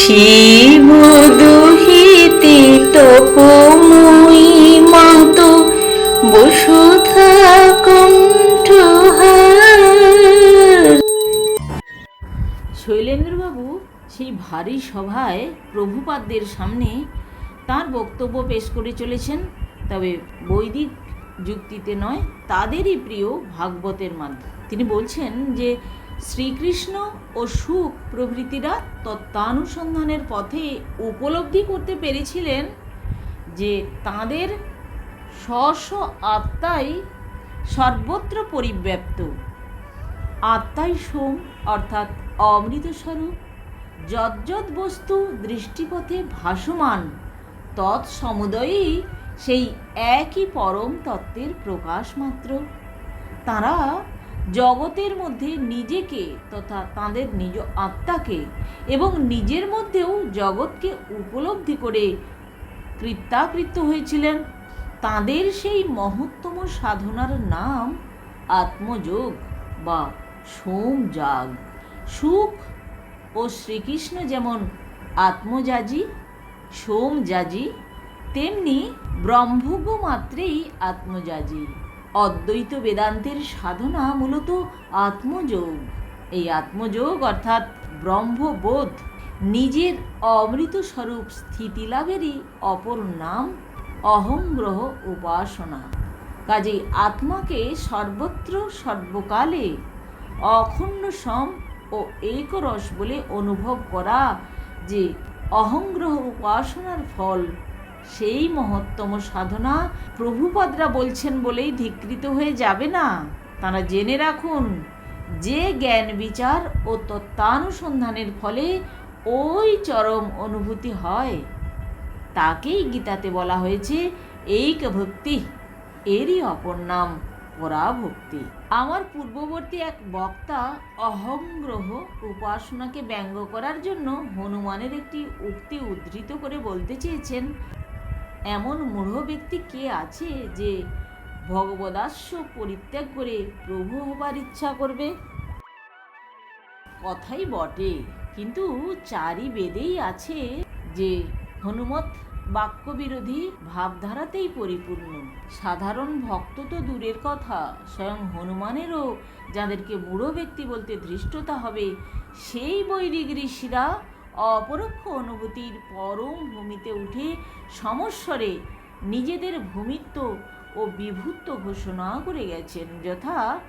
শিব দুহিতে তপময়ী মাত কণ্ঠহার। শৈলেন্দ্রবাবু সেই ভারী সভায় প্রভুপাদদের সামনে তার বক্তব্য পেশ করে চলেছেন, তবে বৈদিক যুক্তিতে নয়, তাদেরই প্রিয় ভাগবতের মাধ্যমে। তিনি বলছেন যে শ্রীকৃষ্ণ ও সুখ প্রভৃতিরা তত্ত্বানুসন্ধানের পথে উপলব্ধি করতে পেরেছিলেন যে তাদের স্ব আত্মাই সর্বত্র পরিব্যাপ্ত। আত্মাই সোম, অর্থাৎ অমৃত স্বরূপ যজ্জত বস্তু দৃষ্টিপথে ভাসমান, তৎসমুদয়ই সেই একই পরম তত্ত্বের প্রকাশ মাত্র। তারা জগতের মধ্যে নিজেকে তথা তাদের নিজ আত্মাকে এবং নিজের মধ্যেও জগৎকে উপলব্ধি করে কৃত্যাকৃত্য হয়েছিলেন। তাদের সেই মহত্তম সাধনার নাম আত্মযোগ বা সোমযাগ। সুখ ও শ্রীকৃষ্ণ যেমন আত্মযাজী, সোমযাজী, তেমনি ব্রহ্মজ্ঞ মাত্রেই আত্মযাজী। অদ্বৈত বেদান্তের সাধনা মূলত আত্মযোগ। এই আত্মযোগ অর্থাৎ ব্রহ্মবোধ নিজের অমৃত স্বরূপ স্থিতিলাভেরই অপর নাম অহংগ্রহ উপাসনা। কাজেই আত্মাকে সর্বত্র সর্বকালে অখণ্ড সম ও একরস বলে অনুভব করা যে অহংগ্রহ উপাসনার ফল সেই মহত্তম সাধনা প্রভুপদরা বলছেন বলেই ধিকৃত হয়ে যাবে না। তারা জেনে রাখুন, যে জ্ঞান বিচার ও তত্ত্বানুসন্ধানের ফলে ওই চরম অনুভূতি হয়। তাকেই গীতাতে বলা হয়েছে, এইক ভক্তি, এরই অপর নাম পরাভক্তি। আমার পূর্ববর্তী এক বক্তা অহংগ্রহ উপাসনাকে ব্যঙ্গ করার জন্য হনুমানের একটি উক্তি উদ্ধৃত করে বলতে চেয়েছেন এমন মূঢ় ব্যক্তি কে আছে যে ভগবদাস্য পরিত্যাগ করে প্রভু হবার ইচ্ছা করবে? কথাই বটে, কিন্তু চারি বেদেই আছে যে হনুমত বাক্যবিরোধী ভাবধারাতেই পরিপূর্ণ। সাধারণ ভক্ত তো দূরের কথা, স্বয়ং হনুমানেরও যাদেরকে মূঢ় ব্যক্তি বলতে ধৃষ্টতা হবে, সেই বৈদিক ঋষিরা অপরোক্ষ অনুভূতির পরম ভূমিতে উঠে সমস্বরে নিজেদের ভূমিত্ব ও বিভূত্ব ঘোষণা করে গেছেন যথা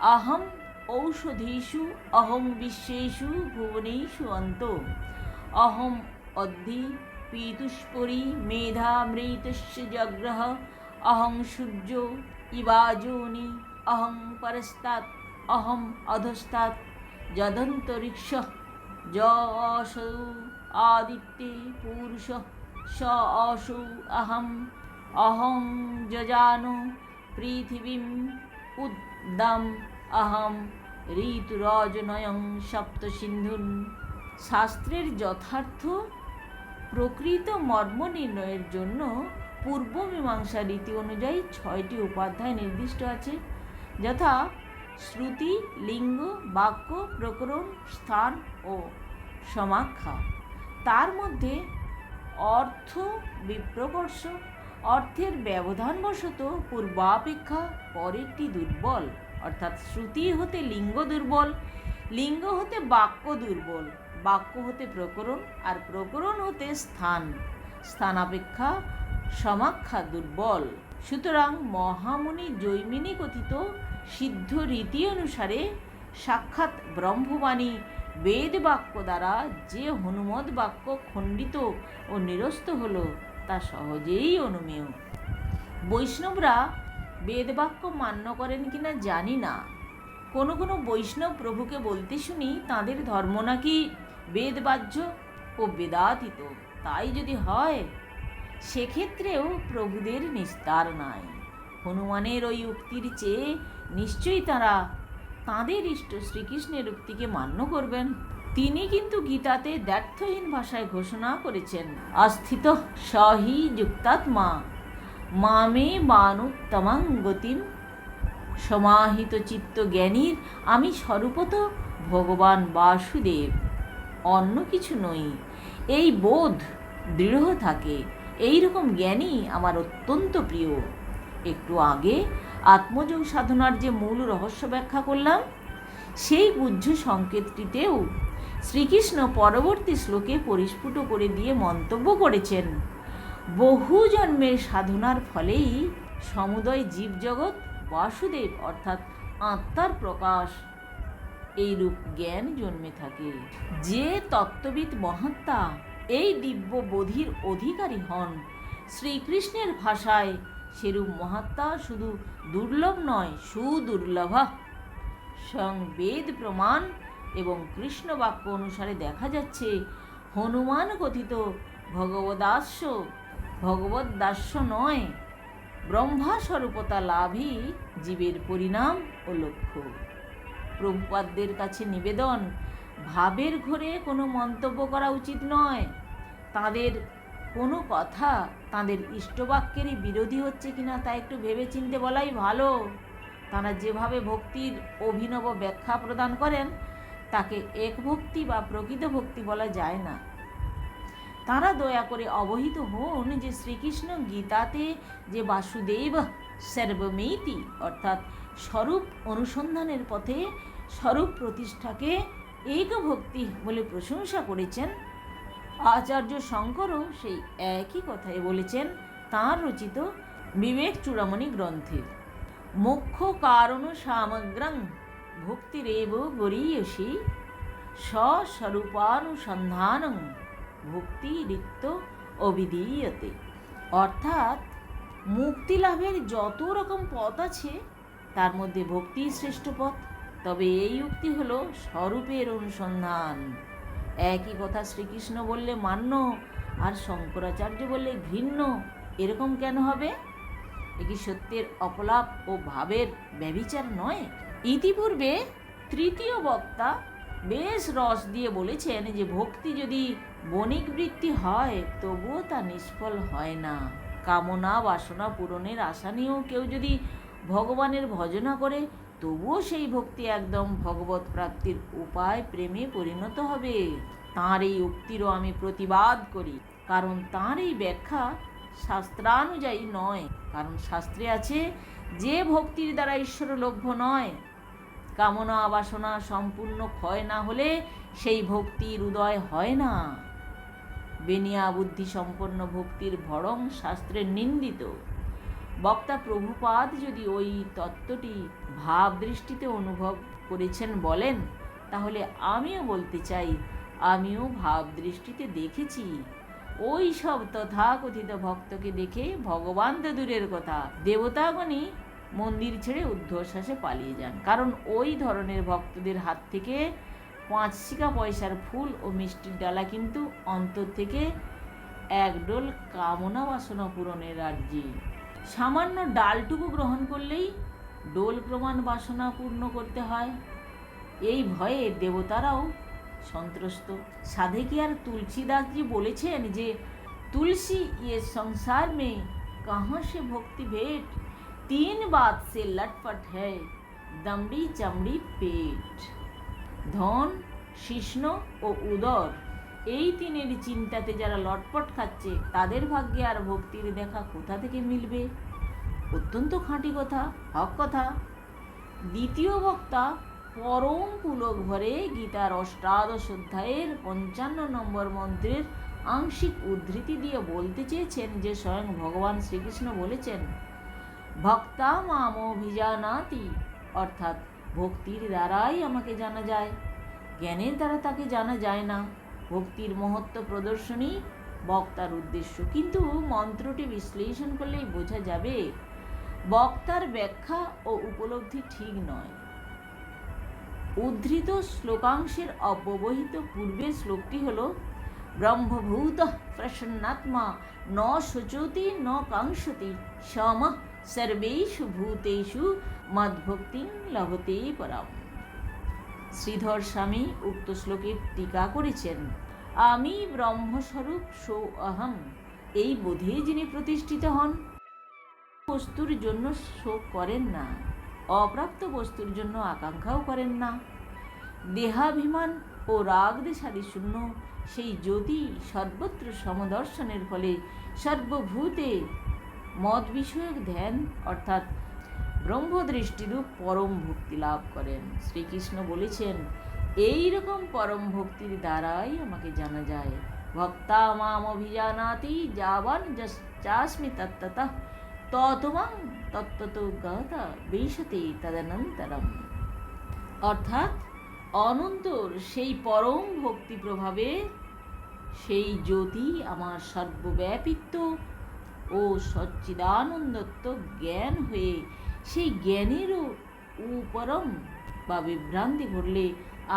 আহম ঔষধীষু অহং বিশ্বেষু, ভুবনেষু অন্ত। অহম অদ্ধি পীতুষ্পরি মেধামৃতস্য জগ্রহ, অহং সূর্য ইবাজোনি, অহং পরস্তাৎ, অহম অধস্তাৎ, যদন্তরিক্ষ য অসৌ আদিত্যে পুরুষ স অসৌ অহম অহং যজানো পৃথিবীম উদ্দাম অহম ঋতুরজনয়ং সপ্ত সিন্ধুন। শাস্ত্রের যথার্থ প্রকৃত মর্ম নির্ণয়ের জন্য পূর্ব মীমাংসা রীতি অনুযায়ী ছয়টি উপাধ্যায় নির্দিষ্ট আছে, যথা শ্রুতি, লিঙ্গ, বাক্য, প্রকরণ, স্থান ও সমাখ্যা। তার মধ্যে অর্থ বিপ্রকর্ষ, অর্থের ব্যবধানবশত পূর্বাপেক্ষা পরেরটি দুর্বল, অর্থাৎ শ্রুতি হতে লিঙ্গ দুর্বল, লিঙ্গ হতে বাক্য দুর্বল, বাক্য হতে প্রকরণ আর প্রকরণ হতে স্থান, স্থানাপেক্ষা, সমাখ্যা দুর্বল। সুতরাং মহামুনি জৈমিনী কথিত সিদ্ধ রীতি অনুসারে সাক্ষাৎ ব্রহ্মবাণী বেদ বাক্য দ্বারা যে হনুমদ বাক্য খণ্ডিত ও নিরস্ত হল, তা সহজেই অনুমেয়। বৈষ্ণবরা বেদবাক্য মান্য করেন কিনা জানি না। কোনো কোনো বৈষ্ণব প্রভুকে বলতে শুনি তাদের ধর্ম নাকি বেদবাহ্য ও বেদাতীত, তাই যদি হয়, সেক্ষেত্রেও প্রভুদের নিস্তার নাই। হনুমানের ওই উক্তির চেয়ে নিশ্চয়ই তারা তাঁদের ইষ্ট শ্রীকৃষ্ণের উক্তিকে মান্য করবেন। তিনি কিন্তু গীতাতে দ্ব্যর্থহীন ভাষায় ঘোষণা করেছেন অস্থিত সহি যুক্তাত্মা, মামে বানুত্তমাং গতিম। সমাহিত চিত্ত জ্ঞানীর আমি স্বরূপত ভগবান বাসুদেব। অন্য কিছু নই, এই বোধ দৃঢ় থাকে। এই রকম জ্ঞানই আমার অত্যন্ত প্রিয়। একটু আগে আত্মযোগ সাধনার যে মূল রহস্য ব্যাখ্যা করলাম, সেই গুহ্য সংকেতটিতেও শ্রীকৃষ্ণ পরবর্তী শ্লোকে পরিস্ফুট করে দিয়ে মন্তব্য করেছেন, বহু জন্মের সাধনার ফলেই সমুদয় জীবজগৎ বাসুদেব অর্থাৎ আত্মার প্রকাশ। এইরূপ জ্ঞান জন্মে থাকে। যে তত্ত্ববিদ মহাত্মা এই দিব্য বোধির অধিকারী হন, শ্রীকৃষ্ণের ভাষায় সেরূপ মহাত্মা শুধু দুর্লভ নয়, সুদুর্লভা। স্বয়ং বেদ প্রমাণ এবং কৃষ্ণ বাক্য অনুসারে দেখা যাচ্ছে, হনুমান কথিত ভগবদাস্য, ভগবদ্দাস্য নয়, ব্রহ্মাস্বরূপতা লাভই জীবের পরিণাম ও লক্ষ্য। প্রভুপাদদের কাছে নিবেদন, ভাবের ঘরে কোনো মন্তব্য করা উচিত নয়। তাদের কোনো কথা তাদের ইষ্টবাক্যেরই বিরোধী হচ্ছে কিনা তা একটু ভেবেচিন্তে বলাই ভালো। তারা যেভাবে ভক্তির অভিনব ব্যাখ্যা প্রদান করেন, তাকে এক ভক্তি বা প্রকৃত ভক্তি বলা যায় না। তারা দয়া করে অবহিত হন যে শ্রীকৃষ্ণ গীতাতে যে বাসুদেব সর্বমেতি, অর্থাৎ স্বরূপ অনুসন্ধানের পথে স্বরূপ প্রতিষ্ঠাকে এক ভক্তি বলে প্রশংসা করেছেন আচার্য শঙ্করও সেই একই কথাই বলেছেন, তাঁর রচিত বিবেক চূড়ামণি গ্রন্থে মুখ্য কারণ সামগ্রং ভক্তিরেব গরীয়সী, স্বস্বরূপানুসন্ধানং ভক্তি রিক্ত অবিধীয়তে অর্থাৎ মুক্তি লাভের যত রকম পথ আছে, তার মধ্যে ভক্তি শ্রেষ্ঠ পথ। তবে এই উক্তি হলো স্বরূপের অনুসন্ধান। একই কথা শ্রীকৃষ্ণ বললে মান্য আর শঙ্করাচার্য বললে ঘৃণ্য। এরকম কেন হবে? এ কি সত্যের অপলাপ ও ভাবের ব্যভিচার নয়? ইতিপূর্বে তৃতীয় বক্তা বেশ রস দিয়ে বলেছেন যে, ভক্তি যদি বণিক বৃত্তি হয়, তবুও তা নিষ্ফল হয় না। কামনা বাসনা পূরণের আশা নিয়েও কেউ যদি ভগবানের ভজনা করে তবুও সেই ভক্তি একদম ভগবত প্রাপ্তির উপায় প্রেমে পরিণত হবে। তাঁর এই উক্তিরও আমি প্রতিবাদ করি, কারণ তাঁর এই ব্যাখ্যা শাস্ত্রানুযায়ী নয়। কারণ শাস্ত্রে আছে, যে ভক্তির দ্বারা ঈশ্বর লভ্য নয়, কামনা বাসনা সম্পূর্ণ ক্ষয় না হলে সেই ভক্তির উদয় হয় না। বেনিয়া বুদ্ধি সম্পন্ন ভক্তির ভরং শাস্ত্রের নিন্দিত। বক্তা প্রভুপাদ যদি ওই তত্ত্বটি ভাব দৃষ্টিতে অনুভব করেছেন বলেন, তাহলে আমিও বলতে চাই, আমিও ভাব দৃষ্টিতে দেখেছি। ওই সব তথাকথিত ভক্তকে দেখে ভগবান তো দূরের কথা। দেবতাগণই মন্দির ছেড়ে উদ্ধশ্বাসে পালিয়ে যান। কারণ ওই ধরনের ভক্তদের হাত থেকে পাঁচ শিকা পয়সার ফুল ও মিষ্টির ডালা কিন্তু অন্তর থেকে একডোল কামনা বাসনা পূরণের রাজ্যে। সামান্য ডালটুকু গ্রহণ করলেই ডোল প্রমাণ বাসনা পূর্ণ করতে হয়। এই ভয়ে দেবতারাও সন্ত্রস্ত। সাধে কি আর তুলসীদাসজি বলেছেন যে, তুলসী ইয়ে সংসার মে কাহাঁ সে ভক্তি ভেট? তিন বাত সে লটপট হ্যায়, দমড়ি চামড়ি পেট। ধন, শিষ্ণ ও উদর, এই তিনের চিন্তাতে যারা লটপট খাচ্ছে, তাদের ভাগ্যে আর ভক্তির দেখা কোথা থেকে মিলবে? অত্যন্ত খাঁটি কথা, হক কথা। দ্বিতীয় বক্তা পরম পুলক ভরে গীতার অষ্টাদশ অধ্যায়ের পঞ্চান্ন নম্বর মন্ত্রের আংশিক উদ্ধৃতি দিয়ে বলতে চেয়েছেন যে স্বয়ং ভগবান শ্রীকৃষ্ণ বলেছেন, ভক্তা মাম অভিজানাতি অর্থাৎ ভক্তির দ্বারাই আমাকে জানা যায়। জ্ঞানের দ্বারা তাকে জানা যায় না। ভক্তির মহত্ব প্রদর্শনী, বক্তার উদ্দেশ্য। কিন্তু মন্ত্রটি বিশ্লেষণ করলেই বোঝা যাবে বক্তার ব্যাখ্যা ও উপলব্ধি ঠিক নয়। উদ্ধৃত শ্লোকাংশের অব্যবহিত পূর্বের শ্লোকটি হল, ব্রহ্মভূত প্রসন্নাত্মা ন শোচতি ন কাঙ্ক্ষতি সম সর্বেষু ভূতেষু মদ্ভক্তি লভতে পরাম। শ্রীধর স্বামী উক্ত শ্লোকের টিকা করেছেন, আমি ব্রহ্মস্বরূপ সো অহম, এই বোধে যিনি প্রতিষ্ঠিত হন বস্তুর জন্য শোক করেন না, অপ্রাপ্ত বস্তুর জন্য আকাঙ্ক্ষাও করেন না। দেহাভিমান ও রাগ দেশাদি শূন্য, সেই জ্যোতি সর্বত্র সমদর্শনের ফলে সর্বভূতে মত বিষয়ক ধ্যান অর্থাৎ ব্রহ্মদৃষ্টিরূপ পরম ভক্তি লাভ করেন। শ্রীকৃষ্ণ বলেছেন, এই রকম পরম ভক্তির দ্বারাই আমাকে জানা যায়। ভক্তা মাম অভিজানাতি, যাবান চাস্মি তত্ততঃ ততমাং তত্ত্বত গাতা বিশতে তদনন্তরম। অর্থাৎ অনন্তর সেই পরম ভক্তি প্রভাবে সেই জ্যোতি আমার সর্বব্যাপিত্ব ও সচ্চিদানন্দত্ব জ্ঞান হয়ে সেই জ্ঞানেরও উপরম বা বিভ্রান্তি ঘটলে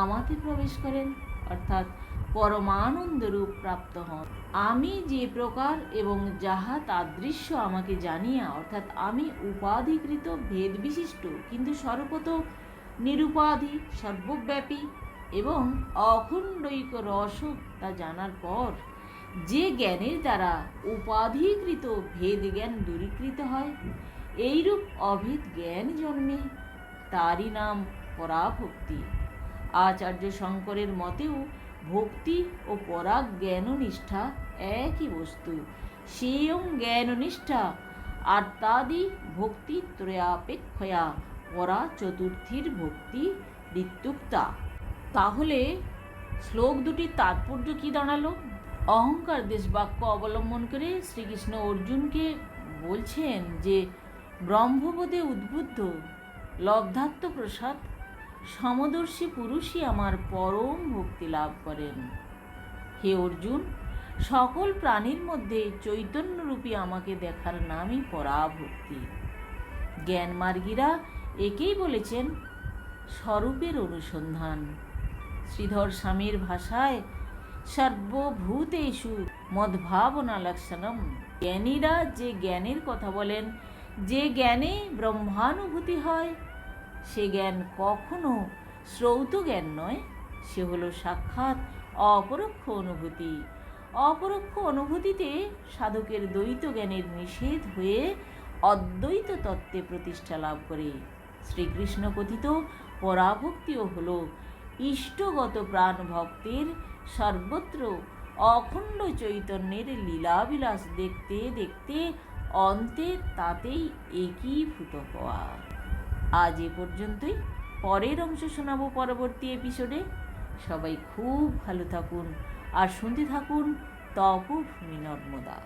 আমাতে প্রবেশ করেন। অর্থাৎ পরমানন্দ রূপ প্রাপ্ত হন। আমি যে প্রকার এবং যাহা তাদৃশ্য আমাকে জানিয়া, অর্থাৎ আমি উপাধিকৃত ভেদ বিশিষ্ট, কিন্তু সর্বত নিরুপাধি, সর্বব্যাপী এবং অখণ্ডৈক রস তা জানার পর, যে জ্ঞানের দ্বারা উপাধিকৃত ভেদ জ্ঞান দূরীকৃত হয়, এইরূপ অভেদ জ্ঞান জন্মে, তারই নাম পরাভক্তি। আচার্য শঙ্করের মতেও ভক্তি ও পরাগ জ্ঞান নিষ্ঠা একই বস্তু। সেয়ং জ্ঞান নিষ্ঠা আর তাদি ভক্তি ত্রয়াপেক্ষয়া পরা চতুর্থীর ভক্তি ঋতুক্তা তাহলে শ্লোক দুটির তাৎপর্য কি দাঁড়াল? অহংকার দেশ বাক্য অবলম্বন করে শ্রীকৃষ্ণ অর্জুনকে বলছেন যে, ব্রহ্মবোধে উদ্বুদ্ধ লব্ধাত্ম প্রসাদ সমদর্শী পুরুষই আমার পরম ভক্তি লাভ করেন। হে অর্জুন, সকল প্রাণীর মধ্যে চৈতন্যরূপী আমাকে দেখার নামই পরাভক্তি। জ্ঞানমার্গীরা একেই বলেছেন, স্বরূপের অনুসন্ধান। শ্রীধর স্বামীর ভাষায়, সর্বভূতেষু মদ্ভাবনা লক্ষণম। জ্ঞানীরা যে জ্ঞানের কথা বলেন, যে জ্ঞানে ব্রহ্মানুভূতি হয় সে জ্ঞান কখনো শ্রৌত জ্ঞান নয়, সে হলো সাক্ষাৎ অপরোক্ষ অনুভূতি। অপরোক্ষ অনুভূতিতে সাধকের দ্বৈত জ্ঞানের নিষেধ হয়ে অদ্বৈত তত্ত্বে প্রতিষ্ঠা লাভ করে। শ্রীকৃষ্ণ কথিত পরাভক্তিও হল ইষ্টগত প্রাণ ভক্তের সর্বত্র অখণ্ড চৈতন্যের লীলাবিলাস দেখতে দেখতে অন্তে তাতেই একীভূত হওয়া। আজ এ পর্যন্তই। পরের অংশ শোনাবো পরবর্তী এপিসোডে সবাই খুব ভালো থাকুন আর শুনতে থাকুন তপভূমি নর্মদা।